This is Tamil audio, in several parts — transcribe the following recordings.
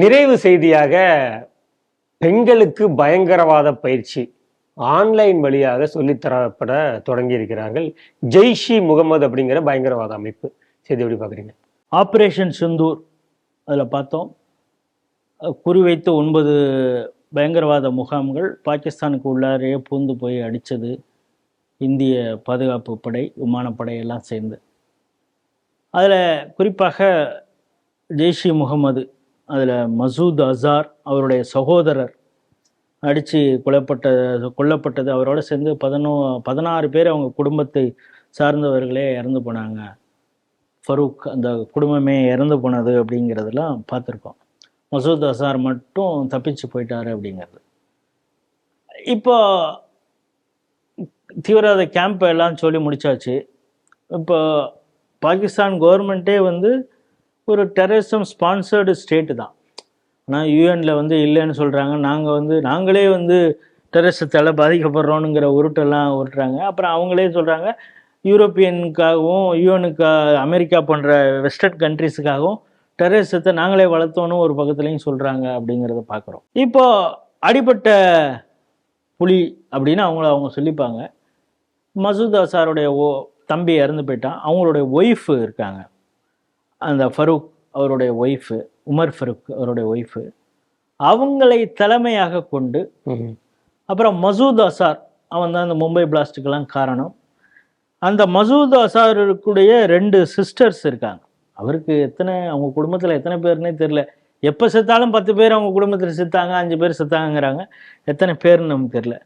நிறைவு செய்தியாக பெண்களுக்கு பயங்கரவாத பயிற்சி ஆன்லைன் வழியாக சொல்லித்தரப்பட தொடங்கி இருக்கிறார்கள் ஜெய்ஷி முகமது அப்படிங்கிற பயங்கரவாத அமைப்பு. செய்தி எப்படி பார்க்குறீங்க? ஆப்ரேஷன் சிந்தூர். அதில் பார்த்தோம். குறிவைத்த குறிவைத்து ஒன்பது பயங்கரவாத முகாம்கள் பாகிஸ்தானுக்கு உள்ளாரே பூந்து போய் அடித்தது. இந்திய பாதுகாப்பு படை விமானப்படை எல்லாம் சேர்ந்து. அதில் குறிப்பாக ஜெய்ஷி முகமது அதில் மசூத் அசார் அவருடைய சகோதரர் அடித்து கொல்லப்பட்ட கொல்லப்பட்டது. அவரோட சேர்ந்து பதினோ பதினாறு பேர் அவங்க குடும்பத்தை சார்ந்தவர்களே இறந்து போனாங்க. ஃபரூக் அந்த குடும்பமே இறந்து போனது அப்படிங்கிறதெல்லாம் பார்த்துருக்கோம். மசூத் அசார் மட்டும் தப்பிச்சு போயிட்டாரு அப்படிங்கிறது. இப்போ தீவிரவாத கேம்ப் எல்லாம் சொல்லி முடிச்சாச்சு. இப்போ பாகிஸ்தான் கவர்மெண்ட்டே வந்து ஒரு டெரரிசம் ஸ்பான்சர்டு ஸ்டேட்டு தான். ஆனால் யூஎனில் வந்து இல்லைன்னு சொல்கிறாங்க நாங்கள் வந்து நாங்களே வந்து டெரரிசத்தால் பாதிக்கப்படுறோனுங்கிற உருட்டெல்லாம் உருட்டுறாங்க. அப்புறம் அவங்களே சொல்கிறாங்க யூரோப்பியனுக்காகவும் யூஎனுக்கா அமெரிக்கா போன்ற வெஸ்டர்ன் கண்ட்ரிஸுக்காகவும் டெரரிசத்தை நாங்களே வளர்த்தோன்னு ஒரு பக்கத்துலேயும் சொல்கிறாங்க அப்படிங்கிறத பார்க்குறோம் இப்போ அடிப்பட்ட புலி அப்படின்னு அவங்கள அவங்க சொல்லிப்பாங்க. மசூத் அசாருடைய ஓ தம்பி இறந்து போயிட்டான். அவங்களுடைய ஒய்ஃபு இருக்காங்க. அந்த ஃபரூக் அவருடைய ஒய்ஃபு உமர் ஃபரூக் அவருடைய ஒய்ஃபு அவங்களை தலைமையாக கொண்டு அப்புறம் மசூத் அசார் அவன் தான் அந்த மும்பை பிளாஸ்ட்டுக்கெல்லாம் காரணம். அந்த மசூத் அசாருக்குடைய ரெண்டு சிஸ்டர்ஸ் இருக்காங்க. அவருக்கு எத்தனை அவங்க குடும்பத்தில் எத்தனை பேர்னே தெரில எப்போ செத்தாலும் பத்து பேர் அவங்க குடும்பத்தில் செத்தாங்க அஞ்சு பேர் செத்தாங்கங்கிறாங்க. எத்தனை பேர்னு நமக்கு தெரில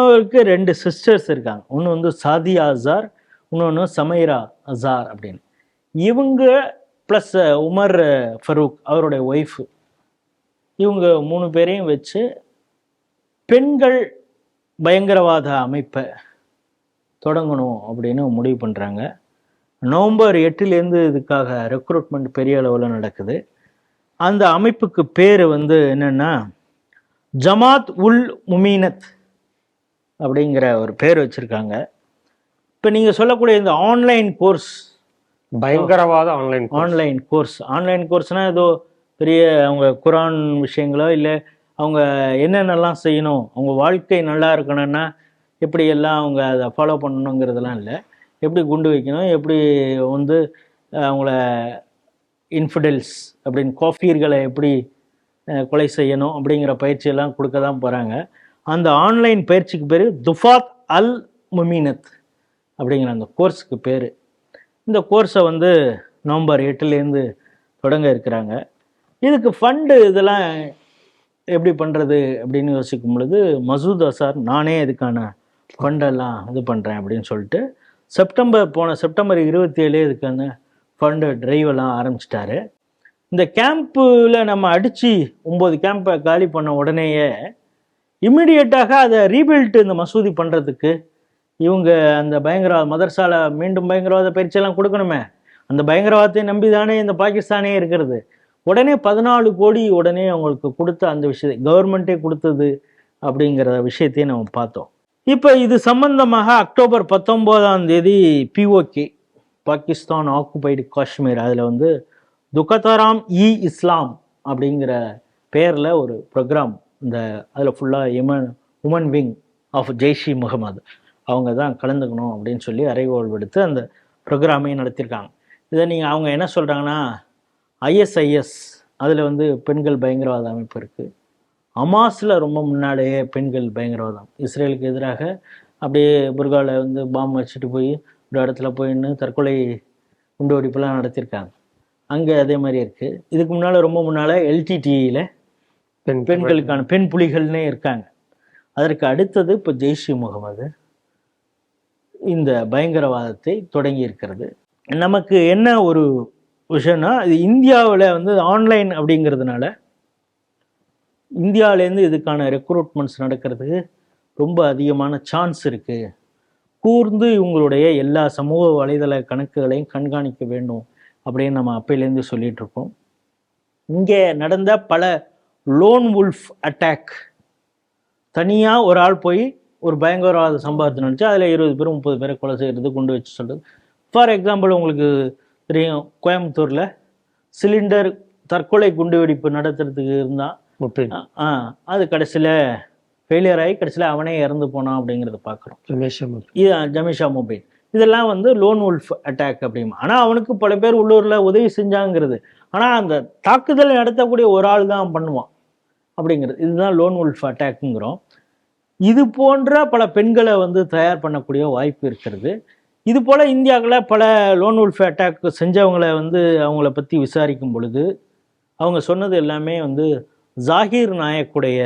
அவருக்கு ரெண்டு சிஸ்டர்ஸ் இருக்காங்க. ஒன்று வந்து சாதியா அசார் இன்னொன்று சமைரா அசார் அப்படின்னு. இவங்க ப்ளஸ் உமர் ஃபரூக் அவருடைய ஒய்ஃபு இவங்க மூணு பேரையும் வச்சு பெண்கள் பயங்கரவாத அமைப்பை தொடங்கணும் அப்படின்னு முடிவு பண்ணுறாங்க நவம்பர் எட்டுலேருந்து இதுக்காக ரெக்ரூட்மெண்ட் பெரிய அளவில் நடக்குது. அந்த அமைப்புக்கு பேர் வந்து என்னென்னா ஜமாத் உல் முமீனத் அப்படிங்கிற ஒரு பேர் வச்சுருக்காங்க. இப்போ நீங்கள் சொல்லக்கூடிய இந்த ஆன்லைன் கோர்ஸ் பயங்கரவாத ஆன்லைன் ஆன்லைன் கோர்ஸ் ஆன்லைன் கோர்ஸ்னால் ஏதோ பெரிய அவங்க குரான் விஷயங்களோ இல்லை அவங்க என்னென்னலாம் செய்யணும் அவங்க வாழ்க்கை நல்லா இருக்கணும்னா எப்படி எல்லாம் அவங்க அதை ஃபாலோ பண்ணணுங்கிறதெல்லாம் இல்லை. எப்படி குண்டு வைக்கணும் எப்படி வந்து அவங்கள இன்ஃபிடெல்ஸ் அப்படின்னு காஃபியர்களை எப்படி கொலை செய்யணும் அப்படிங்கிற பயிற்சியெல்லாம் கொடுக்க தான் போகிறாங்க அந்த ஆன்லைன் பயிற்சிக்கு பேர் துஃபாத் அல் முமீனத் அப்படிங்கிற அந்த கோர்ஸுக்கு பேர். இந்த கோர்ஸை வந்து நவம்பர் எட்டுலேருந்து தொடங்க இருக்கிறாங்க. இதுக்கு ஃபண்டு இதெல்லாம் எப்படி பண்ணுறது அப்படின்னு யோசிக்கும் பொழுது மசூத் அசார் நானே இதுக்கான ஃபண்டெல்லாம் இது பண்ணுறேன் அப்படின்னு சொல்லிட்டு செப்டம்பர் போன செப்டம்பர் இருபத்தி ஏழு இதுக்கான ஃபண்டு டிரைவ் எல்லாம் ஆரம்பிச்சிட்டாரு. இந்த கேம்பில் நம்ம அடித்து ஒம்பது கேம்பை காலி பண்ண உடனேயே இம்மிடியட்டாக அதை ரீபில்ட் இந்த மசூதி பண்ணுறதுக்கு இவங்க அந்த பயங்கரவாத மதர்சால மீண்டும் பயங்கரவாத பயிற்சியெல்லாம் கொடுக்கணுமே. அந்த பயங்கரவாதத்தை நம்பி தானே இந்த பாகிஸ்தானே இருக்கிறது. உடனே பதினாலு கோடி உடனே அவங்களுக்கு கொடுத்த அந்த விஷயத்தை கவர்மெண்ட்டே கொடுத்தது அப்படிங்கிற விஷயத்தையும் நம்ம பார்த்தோம். இப்போ இது சம்பந்தமாக அக்டோபர் பத்தொம்போதாம் தேதி பிஓகே பாகிஸ்தான் ஆக்குபைடு காஷ்மீர். அதில் வந்து துக்கத்தாராம் இ இஸ்லாம் அப்படிங்கிற பேரில் ஒரு ப்ரோக்ராம் இந்த அதில் ஃபுல்லாக எமன் women wing of Jaish Mohammed அவங்க தான் கலந்துக்கணும் அப்படின்னு சொல்லி அறைகோல் விடுத்து அந்த ப்ரோக்ராமையும் நடத்தியிருக்காங்க. இதை நீங்கள் அவங்க என்ன சொல்கிறாங்கன்னா ஐஎஸ்ஐஎஸ் அதில் வந்து பெண்கள் பயங்கரவாத அமைப்பு இருக்குது அமாஸில் ரொம்ப முன்னாடியே பெண்கள் பயங்கரவாதம். இஸ்ரேலுக்கு எதிராக அப்படியே புர்காவில் வந்து பாம்பு வச்சுட்டு போய் ஒரு இடத்துல போய் நின்று தற்கொலை குண்டு வெடிப்பெல்லாம் நடத்தியிருக்காங்க. அங்கே அதே மாதிரி இருக்குது இதுக்கு முன்னால் ரொம்ப முன்னால் எல்டிடியில் பெண் பெண்களுக்கான பெண் புலிகள்னே இருக்காங்க. அதற்கு அடுத்தது இப்போ ஜெய்ஷி முகமது. இந்த பயங்கரவாதத்தை தொடங்கி இருக்கிறது நமக்கு என்ன ஒரு விஷயம்னா இது இந்தியாவில் வந்து ஆன்லைன் அப்படிங்கிறதுனால இந்தியாவிலேருந்து இதுக்கான ரெக்ரூட்மெண்ட்ஸ் நடக்கிறதுக்கு ரொம்ப அதிகமான சான்ஸ் இருக்குது கூர்ந்து இவங்களுடைய எல்லா சமூக வலைதள கணக்குகளையும் கண்காணிக்க வேண்டும் அப்படின்னு நம்ம அப்பையிலேருந்து சொல்லிகிட்டு இருக்கோம் இங்கே நடந்த பல லோன் வுல்ஃப் அட்டாக் தனியாக ஒரு ஆள் போய் ஒரு பயங்கரவாத சம்பவத்தை நினச்சி அதில் இருபது பேர் முப்பது பேரை கொலை செய்கிறது குண்டு வச்சு சொல்கிறது ஃபார் எக்ஸாம்பிள் உங்களுக்கு தெரியும் கோயம்புத்தூரில் சிலிண்டர் தற்கொலை குண்டுவெடிப்பு நடத்துறதுக்கு இருந்தான் முப்பேன் ஆ அது கடைசியில் ஃபெயிலியர் ஆகி கடைசியில் அவனே இறந்து போனான் அப்படிங்கிறத பார்க்குறோம். இது ஜமிஷா மொபைல் இதெல்லாம் வந்து லோன் உல்ஃப் அட்டாக் அப்படிமா. ஆனால் அவனுக்கு பல பேர் உள்ளூரில் உதவி செஞ்சாங்கிறது. ஆனால் அந்த தாக்குதலை நடத்தக்கூடிய ஒரு ஆள் தான் பண்ணுவான். அப்படிங்கிறது. இதுதான் லோன் உல்ஃப் அட்டாக்குங்கிறோம் இது போன்ற பல பெண்களை வந்து தயார் பண்ணக்கூடிய வாய்ப்பு இருக்கிறது. இது போல் இந்தியாவில் பல லோன் உல்ஃப் அட்டாக் செஞ்சவங்களை வந்து அவங்கள பற்றி விசாரிக்கும் பொழுது அவங்க சொன்னது எல்லாமே வந்து ஜாகிர் நாயக்குடைய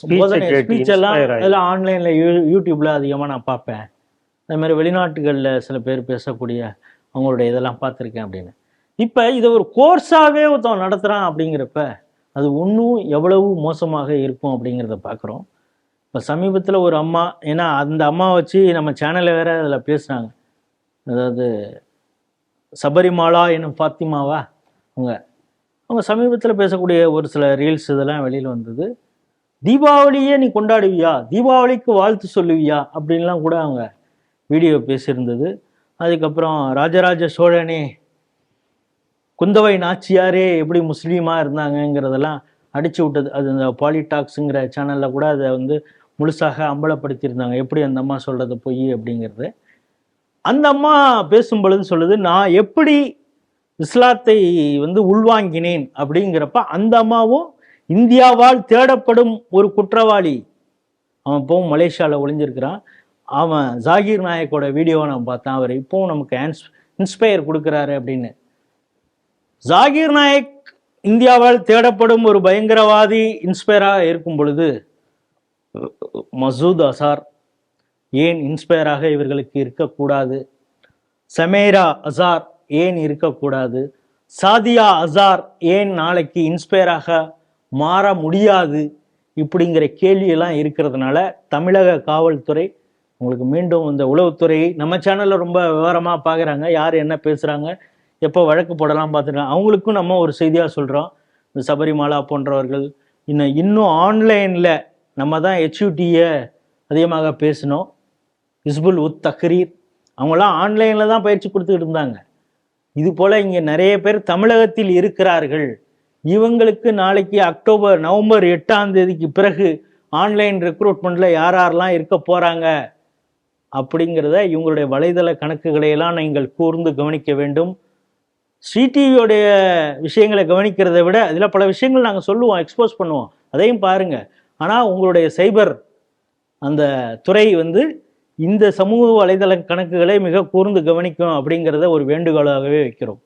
ஸ்பீச் எல்லாம் அதெல்லாம் ஆன்லைனில் யூ யூடியூப்ல அதிகமாக நான் பார்ப்பேன். அதே மாதிரி வெளிநாட்டுகளில் சில பேர் பேசக்கூடிய அவங்களுடைய இதெல்லாம் பார்த்துருக்கேன் அப்படின்னு. இப்போ இதை ஒரு கோர்ஸாகவே ஒருத்தன் நடத்துகிறான் அப்படிங்கிறப்ப அது இன்னும் எவ்வளவு மோசமாக இருக்கும் அப்படிங்கிறத பார்க்குறோம். இப்போ சமீபத்தில் ஒரு அம்மா ஏன்னா அந்த அம்மா வச்சு நம்ம சேனலில் வேற அதில் பேசுனாங்க அதாவது சபரிமாலா என்னும் ஃபாத்திமாவா? அவங்க அவங்க சமீபத்தில் பேசக்கூடிய ஒரு சில ரீல்ஸ் இதெல்லாம் வெளியில் வந்தது. தீபாவளியே நீ கொண்டாடுவியா? தீபாவளிக்கு வாழ்த்து சொல்லுவியா? அப்படின்லாம் கூட அவங்க வீடியோ பேசியிருந்தது. அதுக்கப்புறம் ராஜராஜ சோழனே குந்தவை நாச்சியாரே எப்படி முஸ்லீமாக இருந்தாங்கங்கிறதெல்லாம் அடிச்சு விட்டது. அது இந்த பாலிடாக்ஸுங்கிற சேனலில் கூட அதை வந்து முழுசாக அம்பலப்படுத்தியிருந்தாங்க. எப்படி அந்த அம்மா சொல்கிறது பொய் அப்படிங்கிறது. அந்த அம்மா பேசும் பொழுது சொல்லுது நான் எப்படி இஸ்லாத்தை வந்து உள்வாங்கினேன்? அப்படிங்கிறப்ப அந்த அம்மாவும் இந்தியாவால் தேடப்படும் ஒரு குற்றவாளி. அவன் இப்போவும் மலேசியாவில் ஒளிஞ்சிருக்கிறான். அவன் ஜாகிர் நாயக்கோட வீடியோவை நான் பார்த்தேன். அவர் இப்போவும் நமக்கு ஆன்ஸ் இன்ஸ்பயர் கொடுக்குறாரு அப்படின்னு. ஜாகிர் நாயக் இந்தியாவால் தேடப்படும் ஒரு பயங்கரவாதி இன்ஸ்பயராக இருக்கும் பொழுது மசூத் அசார் ஏன் இன்ஸ்பயராக இவர்களுக்கு இருக்கக்கூடாது? சமேரா அசார் ஏன் இருக்கக்கூடாது? சாதியா அசார் ஏன் நாளைக்கு இன்ஸ்பயராக மாற முடியாது? இப்படிங்கிற கேள்வியெல்லாம் இருக்கிறதுனால தமிழக காவல்துறை உங்களுக்கு மீண்டும் இந்த உளவுத்துறை நம்ம சேனலில் ரொம்ப விவரமாக பார்க்குறாங்க யார் என்ன பேசுகிறாங்க எப்போ வழக்கு போடலாம் பார்த்துருக்காங்க அவங்களுக்கும் நம்ம ஒரு செய்தியாக சொல்கிறோம் இந்த சபரிமாலா போன்றவர்கள் இன்னும் இன்னும் ஆன்லைனில் நம்ம தான் ஹெச்யூடியை அதிகமாக பேசினோம். ஹிஸ்புல் உத் தக்ரீர் அவங்களாம் ஆன்லைனில் தான் பயிற்சி கொடுத்துக்கிட்டு இருந்தாங்க. இது போல் இங்கே நிறைய பேர் தமிழகத்தில் இருக்கிறார்கள். இவங்களுக்கு நாளைக்கு அக்டோபர் நவம்பர் எட்டாம் தேதிக்கு பிறகு ஆன்லைன் ரெக்ரூட்மெண்ட்டில் யார் யாரெல்லாம் இருக்க போகிறாங்க அப்படிங்கிறத இவங்களுடைய வலைதள கணக்குகளையெல்லாம் நீங்கள் கூர்ந்து கவனிக்க வேண்டும். ஸ்ரீடிவியோடைய விஷயங்களை கவனிக்கிறதை விட அதில் பல விஷயங்கள் நாங்கள் சொல்லுவோம் எக்ஸ்போஸ் பண்ணுவோம். அதையும் பாருங்கள் ஆனால் உங்களுடைய சைபர் அந்த துறை வந்து இந்த சமூக வலைதள கணக்குகளை மிக கூர்ந்து கவனிக்கும் அப்படிங்கிறத ஒரு வேண்டுகோளாகவே வைக்கிறோம்.